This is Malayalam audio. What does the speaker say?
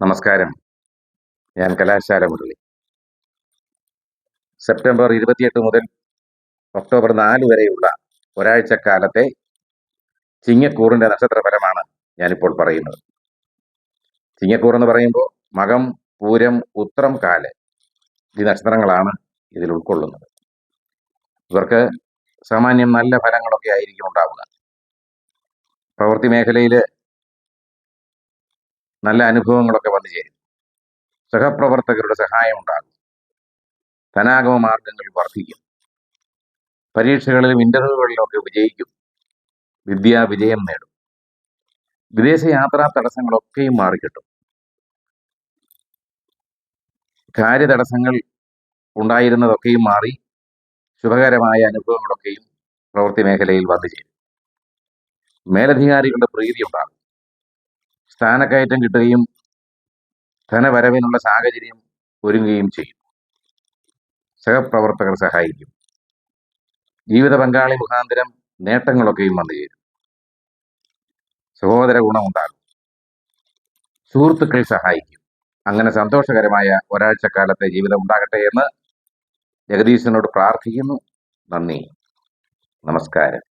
നമസ്കാരം. ഞാൻ കലാശാല മുരളി. സെപ്റ്റംബർ ഇരുപത്തിയെട്ട് മുതൽ ഒക്ടോബർ നാല് വരെയുള്ള ഒരാഴ്ചക്കാലത്തെ ചിങ്ങക്കൂറിന്റെ നക്ഷത്രഫലമാണ് ഞാനിപ്പോൾ പറയുന്നത്. ചിങ്ങക്കൂർ എന്ന് പറയുമ്പോൾ മകം പൂരം ഉത്രം കാൽ ഈ നക്ഷത്രങ്ങളാണ് ഇതിൽ ഉൾക്കൊള്ളുന്നത്. ഇവർക്ക് സാമാന്യം നല്ല ഫലങ്ങളൊക്കെ ആയിരിക്കും ഉണ്ടാവുക. പ്രവൃത്തി മേഖലയിൽ നല്ല അനുഭവങ്ങളൊക്കെ വന്നു ചേരും. സഹപ്രവർത്തകരുടെ സഹായം ഉണ്ടാകും. ധനാഗമ മാർഗങ്ങൾ വർദ്ധിക്കും. പരീക്ഷകളിലും ഇന്റർവ്യൂകളിലൊക്കെ വിജയിക്കും. വിദ്യാ വിജയം നേടും. വിദേശ യാത്രാ തടസ്സങ്ങളൊക്കെയും മാറിക്കിട്ടും. കാര്യതടസ്സങ്ങൾ ഉണ്ടായിരുന്നതൊക്കെയും മാറി ശുഭകരമായ അനുഭവങ്ങളൊക്കെയും പ്രവൃത്തി മേഖലയിൽ വന്നു ചേരും. മേലധികാരികളുടെ പ്രീതി ഉണ്ടാകും. സ്ഥാനക്കയറ്റം കിട്ടുകയും ധനവരവിനുള്ള സാഹചര്യം ഒരുങ്ങുകയും ചെയ്യും. സഹപ്രവർത്തകർ സഹായിക്കും. ജീവിത പങ്കാളി മുഖാന്തരം നേട്ടങ്ങളൊക്കെയും വന്നു ചേരും. സഹോദര ഗുണമുണ്ടാകും. സുഹൃത്തുക്കൾ സഹായിക്കും. അങ്ങനെ സന്തോഷകരമായ ഒരാഴ്ചക്കാലത്തെ ജീവിതം ഉണ്ടാകട്ടെ എന്ന് ജഗദീശനോട് പ്രാർത്ഥിക്കുന്നു. നന്ദി. നമസ്കാരം.